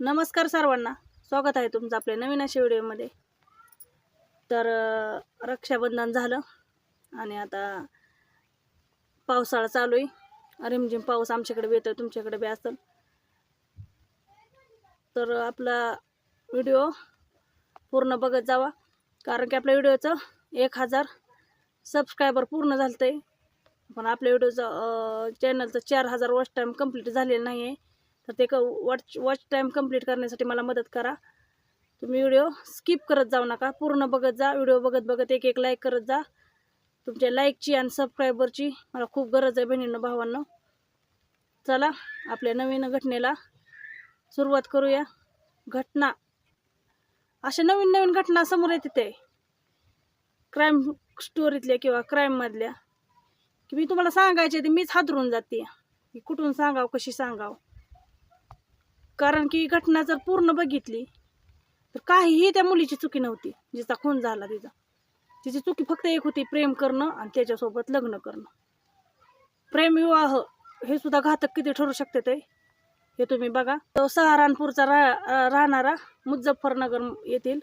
नमस्कार सर्वांना. स्वागत आहे तुमचं आपल्या नवीन अशा व्हिडिओमध्ये. तर रक्षाबंधन झालं आणि आता पावसाळा चालू आहे. रिमझिम पाऊस आमच्याकडे येतोय तुमच्याकडे बी असतं तर आपला व्हिडिओ पूर्ण बघत जावा. कारण की आपल्या व्हिडिओचं एक हजार सबस्क्रायबर पूर्ण झालं आहे पण आपल्या व्हिडिओचं चॅनलचं चार हजार वॉच टाईम कंप्लीट झालेलं नाही आहे तर ते क वॉच वॉच टाईम कंप्लीट करण्यासाठी मला मदत करा. तुम्ही व्हिडिओ स्किप करत जाऊ नका. पूर्ण बघत जा. व्हिडिओ बघत बघत एक एक लाईक करत जा. तुमच्या लाईकची आणि सबस्क्रायबरची मला खूप गरज आहे बहिणींनो भावांनो. चला आपल्या नवीन घटनेला सुरुवात करूया. घटना. अशा नवीन नवीन घटना समोर येते ते क्राईम स्टोरीतल्या किंवा क्राईममधल्या की मी तुम्हाला सांगायचे ते मीच हादरून जाते. कुठून सांगावं कशी सांगावं? कारण की घटना जर पूर्ण बघितली तर काहीही त्या मुलीची चुकी नव्हती. जिचा खून झाला तिचा. तिची चुकी फक्त एक होती प्रेम करणं आणि त्याच्यासोबत लग्न करणं. प्रेमविवाह हे सुद्धा घातक किती ठरू शकते ते? हे तुम्ही बघा. तो सहारानपूरचा रा राहणारा मुझफ्फरनगर येथील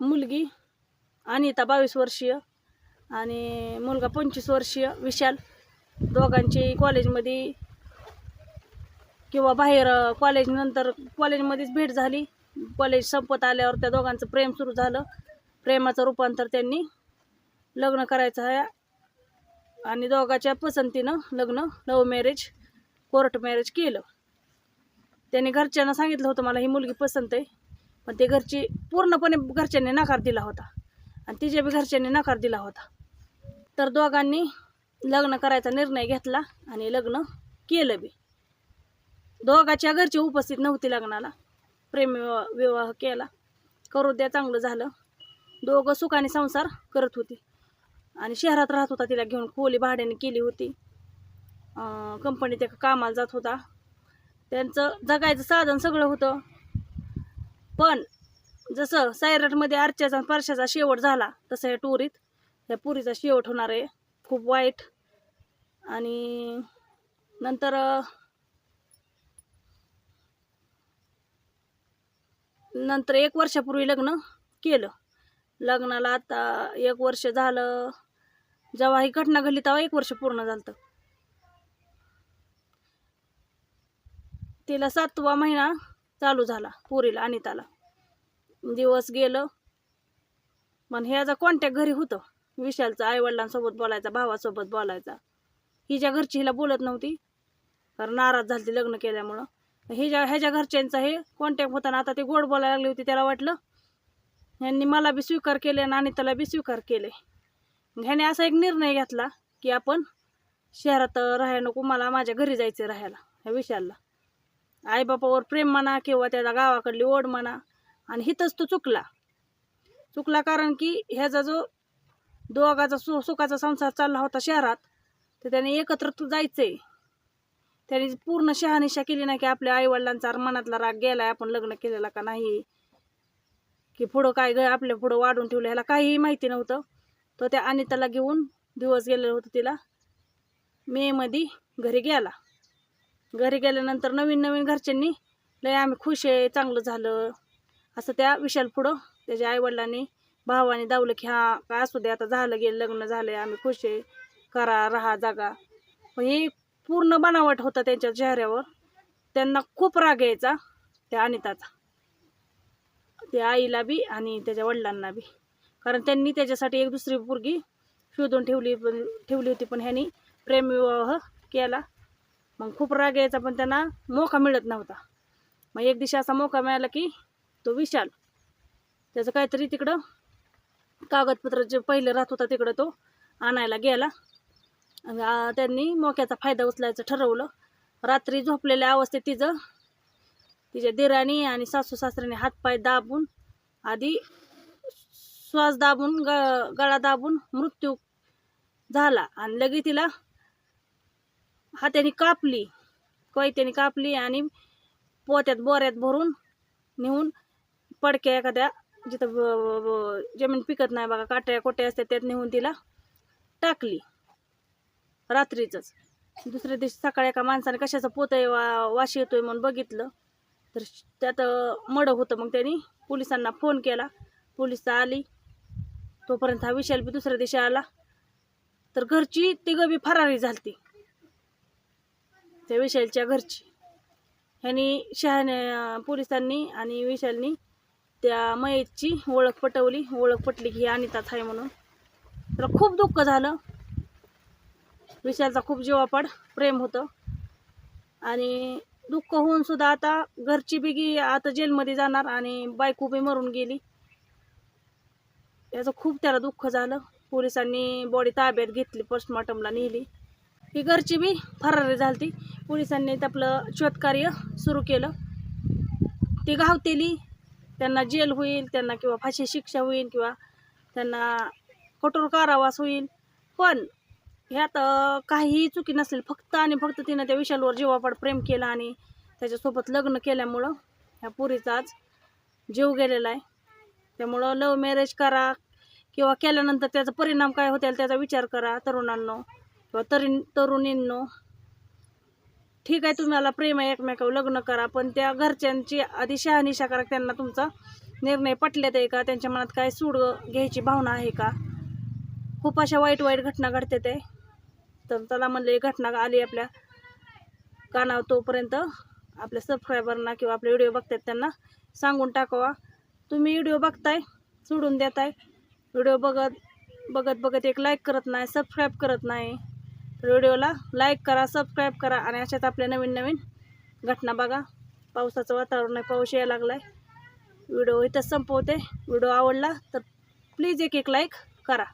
मुलगी अनिता बावीस वर्षीय आणि मुलगा पंचवीस वर्षीय विशाल. दोघांची कॉलेजमध्ये किंवा बाहेर कॉलेज नंतर कॉलेजमध्येच भेट झाली. कॉलेज संपत आल्यावर त्या दोघांचं प्रेम सुरू झालं. प्रेमाचं रूपांतर त्यांनी लग्न करायचं आहे. आणि दोघाच्या पसंतीनं लग्न लव्ह मॅरेज कोर्ट मॅरेज केलं. त्यांनी घरच्यांना सांगितलं होतं मला ही मुलगी पसंत आहे. पण ते घरची पूर्णपणे घरच्यांनी नकार दिला होता. आणि तिच्या बी घरच्यांनी नकार दिला होता. तर दोघांनी लग्न करायचा निर्णय घेतला आणि लग्न केलं बी. दोघाच्या घरची उपस्थित नव्हती लग्नाला. प्रेम विवाह विवाह केला. करू द्या चांगलं झालं. दोघं सुखाने संसार करत होती. आणि शहरात राहत होता तिला घेऊन. खोली भाड्याने केली होती. कंपनीत एका कामाला जात होता. त्यांचं जगायचं साधन सगळं होतं. पण जसं सायरटमध्ये आरच्याचा आणि परशाचा शेवट झाला तसं या टुरीत या पुरीचा शेवट होणार आहे. खूप वाईट. आणि नंतर नंतर एक वर्षापूर्वी लग्न केलं. लग्नाला आता एक वर्ष झालं. जेव्हा ही घटना घडली तेव्हा एक वर्ष पूर्ण झालं तिला सातवा महिना चालू झाला पुरीला अनिताला. दिवस गेलं. पण ह्याचा कॉन्टॅक्ट घरी होतं. विशालचा आईवडिलांसोबत बोलायचा भावासोबत बोलायचा. हिच्या घरची हिला बोलत नव्हती. कारण नाराज झाली लग्न केल्यामुळं. ह्याच्या ह्याच्या घरच्यांचा हे कॉन्टॅक्ट होताना आता ते गोड बोलायला लागली होती त्याला वाटलं. ह्यांनी मला बी स्वीकार केले आणि अनिताला बी स्वीकार केले. ह्याने असा एक निर्णय घेतला की आपण शहरात राहायला नको मला माझ्या घरी जायचं राहायला ह्या विशालला. आईबापावर प्रेम म्हणा किंवा त्याला गावाकडली ओढ म्हणा आणि हिथंच तो चुकला. चुकला कारण की ह्याचा जो दोघाचा सु सुखाचा संसार चालला होता शहरात तर त्याने एकत्र जायचं जायचंय. त्याने पूर्ण शहानिशा केली नाही की आपल्या आईवडिलांचा मनातला राग गेलाय आपण लग्न केलेला का नाही? की पुढं काय ग आपल्या पुढं वाढून ठेवलं ह्याला काहीही माहिती नव्हतं. तो त्या अनिताला घेऊन दिवस गेलेलं होतं तिला. मेमध्ये घरी गेला. घरी गेल्यानंतर नवीन नवीन घरच्यांनी लय आम्ही खुश आहे चांगलं झालं. असं त्या विशाल पुढं त्याच्या आईवडिलांनी भावाने दावलं की हां काय असू दे आता झालं गेलं लग्न झालंय आम्ही खुश आहे. करा राहा जागा. पण हे पूर्ण बनावट होता त्यांच्या चेहऱ्यावर. त्यांना खूप राग यायचा त्या अनिताचा. त्या आईला बी आणि त्याच्या वडिलांना बी. कारण त्यांनी त्याच्यासाठी एक दुसरी पोरगी शोधून ठेवली पण ठेवली होती पण ह्यानी प्रेमविवाह केला. मग खूप राग यायचा पण त्यांना मोका मिळत नव्हता. मग एक दिवशी असा मोका मिळाला की तो विशाल त्याचं काहीतरी तिकडं कागदपत्र जे पहिलं राहत होता तिकडं तो आणायला गेला. त्यांनी मोक्याचा फायदा उचलायचं ठरवलं. रात्री झोपलेल्या अवस्थेत तिचं तिच्या दिराणी आणि सासू सासऱ्याने हातपाय दाबून आधी श्वास दाबून ग गळा दाबून मृत्यू झाला. आणि लगेच तिला हाताने कापली कोयत्याने कापली आणि पोत्यात बोऱ्यात भरून नेऊन पडक्या एखाद्या जिथं जमीन पिकत नाही बघा काट्या कोट्या असतात त्यात नेऊन तिला टाकली. रात्रीचंच. दुसऱ्या दिवशी सकाळी एका माणसाने कशाचं पोतय वा वाशी येतोय म्हणून बघितलं. तर त्यात मड होतं मग त्यांनी. पोलिसांना फोन केला. पोलीस आली. तोपर्यंत हा विशाल बी दुसऱ्या दिवशी आला. तर घरची तिघं बी फरारी झालती. त्या विशालच्या घरची. ह्यानी शहाने पोलिसांनी आणि विशालनी त्या मयतची ओळख पटवली. ओळख पटली की ही अनिताच आहे म्हणून. तर खूप दुःख झालं. विशालचा खूप जीवापाड प्रेम होतं. आणि दुःख होऊन सुद्धा आता घरची बिगी आता जेलमध्ये जाणार आणि बायको बी मरून गेली. याचं खूप त्याला दुःख झालं. पोलिसांनी बॉडी ताब्यात घेतली पोस्टमॉर्टमला नेली. ही घरची बी फरारी झाली पोलिसांनी आपलं शोधकार्य सुरू केलं. ती गावतेली त्यांना जेल होईल त्यांना किंवा फाशी शिक्षा होईल किंवा त्यांना कठोर कारावास होईल. पण ह्यात काहीही चुकी नसेल फक्त आणि फक्त तिनं त्या विशालवर जीवापाड प्रेम केलं आणि त्याच्यासोबत लग्न केल्यामुळं ह्या पुरीचा आज जीव गेलेला आहे. त्यामुळं लव्ह मॅरेज करा किंवा केल्यानंतर त्याचा परिणाम काय होतील त्याचा विचार करा तरुणांनो किंवा तरुण तरुणींनो. ठीक आहे तुम्हाला प्रेम आहे एकमेकावर लग्न करा पण त्या घरच्यांची आधी शहानिशा करा त्यांना तुमचा निर्णय पटल्यात आहे का? त्यांच्या मनात काय सूड घ्यायची भावना आहे का? खूप अशा वाईट वाईट घटना घडतात आहे. तर त्याला म्हणलं घटना आली आपल्या कानावर तोपर्यंत आपल्या सबस्क्रायबरना किंवा आपले व्हिडिओ बघतात त्यांना सांगून टाकावा. तुम्ही व्हिडिओ बघताय सोडून देताय. व्हिडिओ बघत बघत बघत एक लाईक करत नाही सबस्क्राईब करत नाही. तर व्हिडिओला लाईक करा सबस्क्राईब करा आणि अशाच आपल्या नवीन नवीन घटना बघा. पावसाचं वातावरण आहे पाऊस यायला लागला आहे व्हिडिओ इथंच संपवते. व्हिडिओ आवडला तर प्लीज एक एक लाईक करा.